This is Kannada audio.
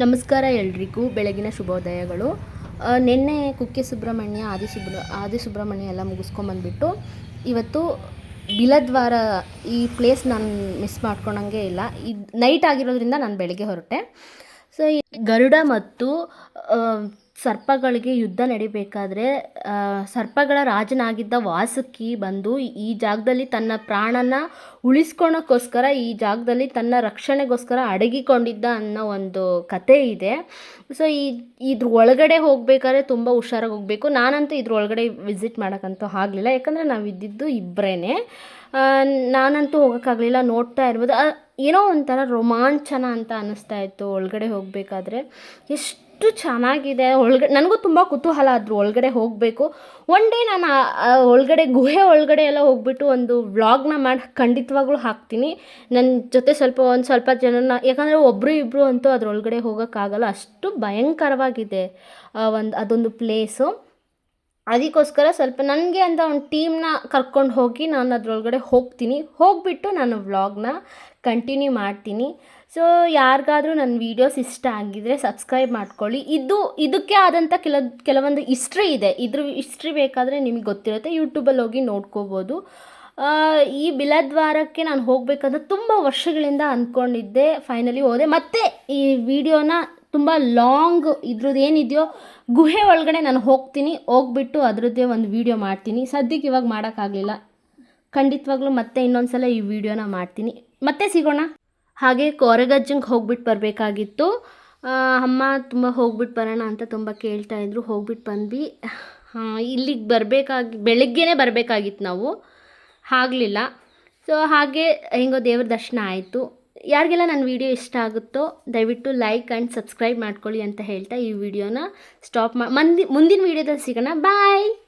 ನಮಸ್ಕಾರ ಎಲ್ರಿಗೂ, ಬೆಳಗಿನ ಶುಭೋದಯಗಳು. ನಿನ್ನೆ ಕುಕ್ಕೆ ಸುಬ್ರಹ್ಮಣ್ಯ, ಆದಿ ಸುಬ್ರ, ಆದಿ ಸುಬ್ರಹ್ಮಣ್ಯ ಎಲ್ಲ ಮುಗಿಸ್ಕೊಂಬಂದ್ಬಿಟ್ಟು ಇವತ್ತು ಬಿಲದ್ವಾರ ಈ ಪ್ಲೇಸ್ ನಾನು ಮಿಸ್ ಮಾಡ್ಕೊಳಂಗೆ ಇಲ್ಲ. ಇದು ನೈಟ್ ಆಗಿರೋದ್ರಿಂದ ನಾನು ಬೆಳಗ್ಗೆ ಹೊರಟೆ. ಸೊ ಗರುಡ ಮತ್ತು ಸರ್ಪಗಳಿಗೆ ಯುದ್ಧ ನಡಿಬೇಕಾದ್ರೆ ಸರ್ಪಗಳ ರಾಜನಾಗಿದ್ದ ವಾಸುಕಿ ಬಂದು ಈ ಜಾಗದಲ್ಲಿ ತನ್ನ ಪ್ರಾಣನ ಉಳಿಸ್ಕೊಳಕ್ಕೋಸ್ಕರ ಈ ಜಾಗದಲ್ಲಿ ತನ್ನ ರಕ್ಷಣೆಗೋಸ್ಕರ ಅಡಗಿಕೊಂಡಿದ್ದ ಅನ್ನೋ ಒಂದು ಕತೆ ಇದೆ. ಸೊ ಈ, ಇದ್ರ ಒಳಗಡೆ ಹೋಗ್ಬೇಕಾದ್ರೆ ತುಂಬ ಹುಷಾರಾಗಿ ಹೋಗಬೇಕು. ನಾನಂತೂ ಇದ್ರ ಒಳಗಡೆ ವಿಸಿಟ್ ಮಾಡೋಕ್ಕಂತೂ ಆಗಲಿಲ್ಲ. ಯಾಕಂದರೆ ನಾವು ಇದ್ದಿದ್ದು ಇಬ್ಬರೇ ನಾನಂತೂ ಹೋಗೋಕ್ಕಾಗಲಿಲ್ಲ. ನೋಡ್ತಾ ಇರ್ಬೋದು. ಏನೋ ಒಂಥರ ರೋಮಾಂಚನ ಅಂತ ಅನ್ನಿಸ್ತಾ ಇತ್ತು ಒಳಗಡೆ ಹೋಗಬೇಕಾದ್ರೆ. ಎಷ್ಟು ಚೆನ್ನಾಗಿದೆ. ಒಳಗಡೆ ನನಗೂ ತುಂಬ ಕುತೂಹಲ ಅದ್ರ ಒಳಗಡೆ ಹೋಗಬೇಕು. ಒನ್ ಡೇ ನಾನು ಒಳಗಡೆ, ಗುಹೆ ಒಳಗಡೆ ಎಲ್ಲ ಹೋಗ್ಬಿಟ್ಟು ಒಂದು ವ್ಲಾಗ್ನ ಮಾಡಿ, ಖಂಡಿತವಾಗ್ಲೂ ಹಾಕ್ತೀನಿ. ನನ್ನ ಜೊತೆ ಸ್ವಲ್ಪ ಒಂದು ಸ್ವಲ್ಪ ಜನನ ಯಾಕಂದರೆ ಒಬ್ಬರು ಇಬ್ಬರು ಅಂತೂ ಅದರೊಳಗಡೆ ಹೋಗೋಕ್ಕಾಗಲ್ಲ. ಅಷ್ಟು ಭಯಂಕರವಾಗಿದೆ ಒಂದು, ಅದೊಂದು ಪ್ಲೇಸು ಅದಕ್ಕೋಸ್ಕರ ಸ್ವಲ್ಪ ನನಗೆ ಅಂತ ಒಂದು ಟೀಮ್ನ ಕರ್ಕೊಂಡು ಹೋಗಿ ನಾನು ಅದರೊಳಗಡೆ ಹೋಗ್ತೀನಿ. ಹೋಗಿಬಿಟ್ಟು ನಾನು ವ್ಲಾಗ್ನ ಕಂಟಿನ್ಯೂ ಮಾಡ್ತೀನಿ. ಸೊ ಯಾರಿಗಾದರೂ ನನ್ನ ವೀಡಿಯೋಸ್ ಇಷ್ಟ ಆಗಿದ್ರೆ ಸಬ್ಸ್ಕ್ರೈಬ್ ಮಾಡ್ಕೊಳ್ಳಿ. ಇದು, ಇದಕ್ಕೆ ಆದಂಥ ಕೆಲ, ಕೆಲವೊಂದು ಹಿಸ್ಟ್ರಿ ಇದೆ. ಇದ್ರ ಹಿಸ್ಟ್ರಿ ಬೇಕಾದರೆ ನಿಮಗೆ ಗೊತ್ತಿರುತ್ತೆ. ಯೂಟ್ಯೂಬಲ್ಲಿ ಹೋಗಿ ನೋಡ್ಕೋಬೋದು. ಈ ಬಿಲದ್ವಾರಕ್ಕೆ ನಾನು ಹೋಗಬೇಕಂತ ತುಂಬ ವರ್ಷಗಳಿಂದ ಅಂದ್ಕೊಂಡಿದ್ದೆ ಫೈನಲಿ ಹೋದೆ. ಮತ್ತೆ ಈ ವಿಡಿಯೋನ ತುಂಬ ಲಾಂಗ್ ಇದ್ರದ್ದು ಏನಿದೆಯೋ, ಗುಹೆ ಒಳಗಡೆ ನಾನು ಹೋಗ್ತೀನಿ, ಹೋಗ್ಬಿಟ್ಟು ಅದರದ್ದೇ ಒಂದು ವಿಡಿಯೋ ಮಾಡ್ತೀನಿ. ಸದ್ಯಕ್ಕೆ ಇವಾಗ ಮಾಡೋಕ್ಕಾಗಲಿಲ್ಲ. ಖಂಡಿತವಾಗ್ಲೂ ಮತ್ತೆ ಇನ್ನೊಂದು ಸಲ ಈ ವಿಡಿಯೋನ ಮಾಡ್ತೀನಿ. ಮತ್ತೆ ಸಿಗೋಣ. ಹಾಗೆ ಕೊರಗಜ್ಜಂಗೆ ಹೋಗ್ಬಿಟ್ಟು ಬರಬೇಕಾಗಿತ್ತು. ಅಮ್ಮ ತುಂಬ ಹೋಗ್ಬಿಟ್ಟು ಬರೋಣ ಅಂತ ತುಂಬ ಕೇಳ್ತಾ ಇದ್ರು. ಹೋಗ್ಬಿಟ್ಟು ಬಂದ್ವಿ. ಇಲ್ಲಿಗೆ ಬರಬೇಕಾಗಿ, ಬೆಳಗ್ಗೆನೇ ಬರಬೇಕಾಗಿತ್ತು ನಾವು. ಆಗಲಿಲ್ಲ. ಸೊ ಹಾಗೆ ಹೆಂಗೋ ದೇವ್ರ ದರ್ಶನ ಆಯಿತು. ಯಾರಿಗೆಲ್ಲ ನನ್ನ ವಿಡಿಯೋ ಇಷ್ಟ ಆಗುತ್ತೋ ದಯವಿಟ್ಟು ಲೈಕ್ ಆ್ಯಂಡ್ ಸಬ್ಸ್ಕ್ರೈಬ್ ಮಾಡ್ಕೊಳ್ಳಿ ಅಂತ ಹೇಳ್ತಾ ಈ ವಿಡಿಯೋನ ಸ್ಟಾಪ್ ಮಾ ಮಂದಿ ಮುಂದಿನ ವಿಡಿಯೋದಲ್ಲಿ ಸಿಗೋಣ. ಬಾಯ್!